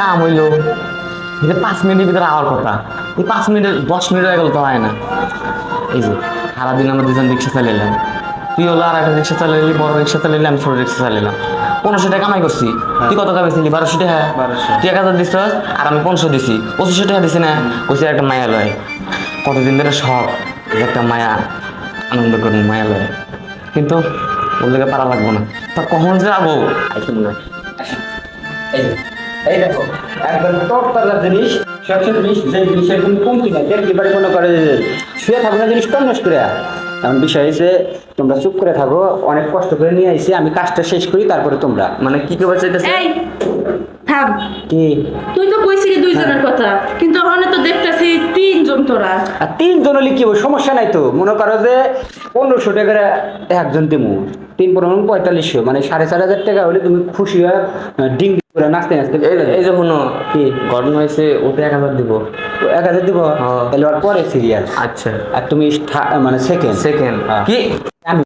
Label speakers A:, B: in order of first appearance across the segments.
A: কাম হইল। এটা পাঁচ মিনিটের ভিতরে আওয়ার কথা। এই পাঁচ মিনিটের দশ মিনিট হয়ে গেল তো হয় না। এই যে সারাদিন আমরা দুজন রিক্সা চালাইলাম। তুই হলো আর একটা রিক্সা চালাইলি বড় রিক্সা চালাইলি আমি ছোট রিক্সা চালাইলাম। পনেরোশো টাকা কামাই করছি। তুই কত টাকা পেয়েছিলি বারোশো টাকা।
B: 1200
A: তুই এক হাজার দিছিস আর আমি পনেরোশো দিছি। পঁচিশশো টাকা দিছি না? কইছি একটা মায়া লয়। কতদিন ধরে শখ একটা মায়া আনন্দ করুন মায়া লয়। কিন্তু ওর লেগে পারা লাগবো না। তা কখন যাব? মনে হয়।
B: এই দেখো তাজা জিনিস জিনিস যে জিনিসের কোনো কমতি নাই। বাড়ি মনে করে শুয়ে না জিনিস করে। এমন বিষয় হয়েছে তোমরা চুপ করে থাকো অনেক কষ্ট করে নিয়ে আইছি আমি কাজটা শেষ করি তারপরে তোমরা।
A: মানে কি করবে চাইতেছে?
C: এই থাম।
B: কি?
C: তুই তো কইছিলি দুইজনের কথা কিন্তু ওখানে তো দেখতেছি তিনজন তোরা।
B: আর তিনজন হলে কি হবে? সমস্যা নাই তো। মনে করো যে পনেরোশো টাকা একজন দিমু। তিন পনেরো পঁয়তাল্লিশশো মানে সাড়ে চার হাজার টাকা হলে তুমি খুশি হয়ে ডিং করে নাচতে নাচতে
A: এই যে শুনো
B: কি
A: ঘটনা হয়েছে ওতে এক হাজার দিব।
B: এক হাজার দিব?
A: হ্যাঁ।
B: তাহলে ওর পরে সিরিয়াল
A: আচ্ছা।
B: আর তুমি মানে সেকেন্ড
A: সেকেন্ড
B: হ্যাঁ।
A: কি?
B: আমি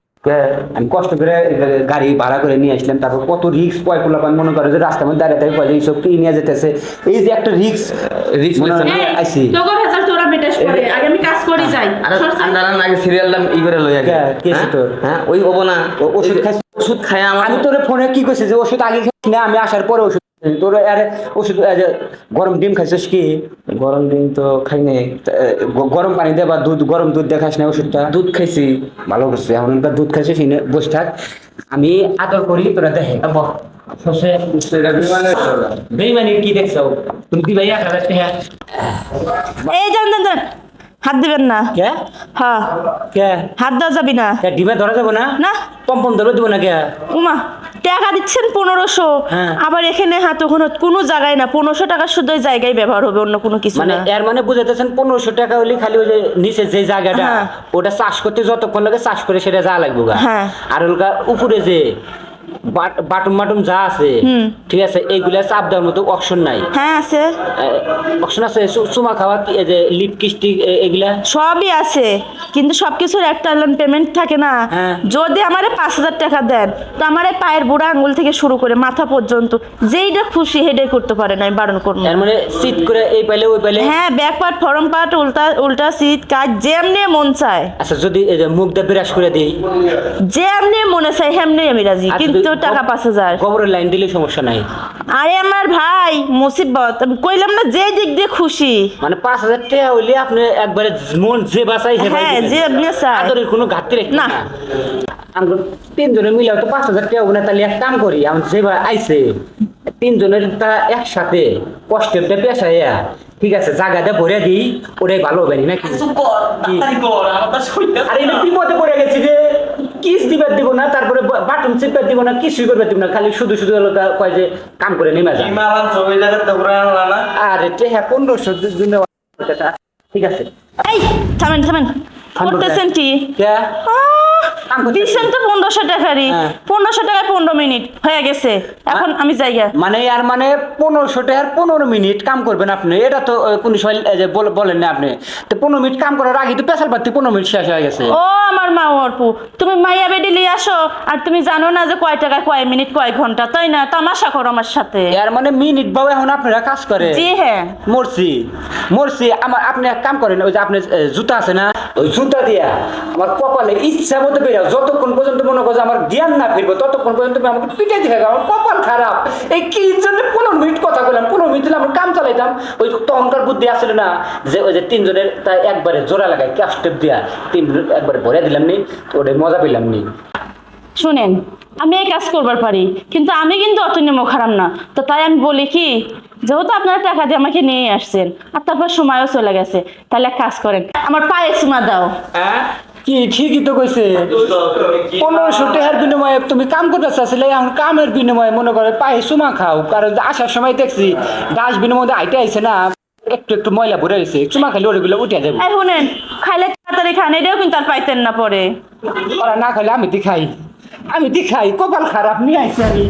B: আমি কষ্ট করে গাড়ি ভাড়া করে নিয়ে আসলাম তারপর কত রিক্স পয় পোলাপান মনে করে যে রাস্তার মধ্যে দাঁড়িয়ে দাঁড়িয়ে কয় এইসব কি নিয়ে যেতেছে। এই যে একটা রিক্স। হয়
C: এই
B: আইসি
C: তোকে ভেজাল তোরা মেটাস করে আগে আমি কাজ করি যাই।
A: আরে
C: সর সাইড।
A: দাঁড়ান আগে সিরিয়ালটা ই করে লই আগে।
B: কে- কে
A: হ্যাঁ?
B: তোর?
A: হ্যাঁ? ওই হব না।
B: ওষুধ
A: এই ওষুধ খাই আমার।
B: আমি তোর ফোনে কি কইছি যে ওষুধ আগে না আমি আসার পরে ওষুধ তোর আরে ওষুধ গরম ডিম খাইছিস কি?
A: গরম দিন তো খাই নাই।
B: গরম পানি দে বা দুধ গরম দুধ দেখাস না ওষুধটা।
A: দুধ খাইছি।
B: ভালো করছিস এখন দুধ খাইছিস এনে বসে থাক। আমি আদর করি তোরা দেখে। বেইমানি কি দেখছ? তুমি দিবাই এক হাজার টাকা।
C: এই যান যান যান হাত দিবেন না।
B: কে?
C: হ্যাঁ
B: কে?
C: হাত দেওয়া যাবি না।
B: কে ডিমে ধরা যাব না?
C: না।
B: পম পম ধরে দেবো না কে?
C: উমা। টাকা দিচ্ছেন পনেরোশো
B: হ্যাঁ।
C: আবার এখানে হাত ওখানে কোনো জায়গায় না পনেরোশো টাকা শুধু ওই জায়গায় ব্যবহার হবে অন্য কোনো কিছু
B: মানে এর মানে বুঝাইতেছেন পনেরোশো টাকা হলে খালি ওই যে নিচে যে জায়গাটা
C: হ্যাঁ।
B: ওটা চাষ করতে যতক্ষণ লাগে চাষ করে সেটা যা লাগবে
C: হ্যাঁ।
B: আর ওলকা উপরে যে বাট- বাটুম বাটুম যা আছে ঠিক আছে এইগুলা চাপ দেওয়ার মতো অপশন নাই।
C: হ্যাঁ আছে।
B: অপশন আছে চুমা খাওয়া যে লিপ কিস্টি এগুলা?
C: সবই আছে। কিন্তু সবকিছুর একটা পেমেন্ট থাকে না।
B: হ্যাঁ।
C: যদি আমার পাঁচ হাজার টাকা দেন তো আমার পায়ের বুড়া আঙ্গুল থেকে শুরু করে মাথা পর্যন্ত যেইটা খুশি হেডে করতে পারে না আমি বারণ করব
B: মানে সিট করে এই পাইলে ওই পাইলে
C: হ্যাঁ ব্যাক পার্ট ফরম পার্ট উল্টা উল্টা সিট কাজ যেমনি মন চায়।
B: আচ্ছা যদি মুখ দিয়ে বিরাজ করে দিই।
C: যেমনি মনে চায় হেমনি আমি রাজি। কিন্তু টাকা পাঁচ হাজার।
B: গোবরের লাইন দিলে সমস্যা নাই।
C: আরে আমার ভাই মুসিবত আমি কইলাম না যে দিক দিয়ে খুশি।
B: মানে পাঁচ হাজার টাকা হইলে আপনি একবারে মন যে বাসাই
C: হ্যাঁ যে আপনি
B: আদরের কোনো ঘাটতি রেখে
C: না।
B: আমরা তিনজনে মিলে তো পাঁচ হাজার টাকা না তাহলে এক কাম করি আমি যেবার আইছে তিনজনের তা একসাথে কষ্টের টা পেশাইয়া ঠিক আছে জায়গাটা ভরে দিই ওটাই ভালো হবে নাকি? কি? আরে বিপদে পড়ে গেছি যে কিস দিবার দিব না তারপরে বাটন চিপবার দিব না কিছুই করবে দিব না খালি শুধু শুধু হলো কয় যে কাম করে নেমে যায় আরে তে টেহা পনেরোশো জন্য ঠিক আছে।
C: এই থামেন থামেন। করতেছেন কি?
B: করতে
C: দিচ্ছেন তো পনেরোশো টাকারই।
B: হ্যাঁ।
C: পনেরোশো টাকায় পনেরো মিনিট হয়ে গেছে। এখন আমি জায়গা
B: মানে আর মানে পনেরোশো টাকার পনেরো মিনিট কাম করবেন আপনি। এটা তো কোন সময় বলেন না আপনি। তো পনেরো মিনিট কাম করার আগে তো পেশাল পাতি পনেরো মিনিট শেষ হয়ে গেছে।
C: ও আমার মা অর্পু তুমি মাইয়া বেডি লিয়ে আসো। আর তুমি জানো না যে কয় টাকায় কয় মিনিট কয় ঘণ্টা তাই না? তামাশা করো আমার সাথে।
B: এর মানে মিনিট বাবু এখন আপনারা কাজ করে।
C: জি হ্যাঁ।
B: মরছি। মরছি আমার আপনি এক কাম করেন ওই যে আপনি জুতা আছে না? ওই জুতা দিয়া আমার কপালে ইচ্ছা মতো বেরো যতক্ষণ পর্যন্ত মনে করছে আমার জ্ঞান না ফিরবো ততক্ষণ পর্যন্ত তুমি আমাকে পিঠে দিয়ে আমার কপাল খারাপ। এই কি জন্য পনেরো মিনিট কথা বললাম পনেরো মিনিট দিলে আমার কাম চালাইতাম। ওই তখনকার বুদ্ধি আসলে না যে ওই যে তিনজনের তাই একবারে জোড়া লাগাই ক্যাশ টেপ দিয়া তিন একবারে ভরে দিলাম নি ওটাই মজা পেলাম নি।
C: শুনেন আমি এই কাজ করবার পারি কিন্তু আমি কিন্তু অত নিয়ম খারাপ না। তো তাই আমি বলি কি যেহেতু আপনারা টাকা দিয়ে আমাকে নিয়ে আসছেন আর তারপর সময়ও চলে গেছে তাহলে এক কাজ করেন আমার পায়ে সীমা দাও।
B: হ্যাঁ? কি ঠিকই তো কইছে। পনেরোশো টাকার বিনিময়ে তুমি কাম করতে চাচ্ছিলে এখন কামের বিনিময়ে মনে করে পায়ে সুমা খাও কারণ আসার সময় দেখছি ডাস্টবিনের মধ্যে আইটে আইছে না একটু একটু ময়লা ভরে হয়েছে চুমা খালি ওগুলো উঠে যাবে।
C: এই শুনেন খাইলে তাড়াতাড়ি খান এটাও কিন্তু আর পাইতেন না পরে।
B: ওরা না খাইলে আমি দি খাই আমি দি খাই কপাল খারাপ নিয়ে আইছি আমি।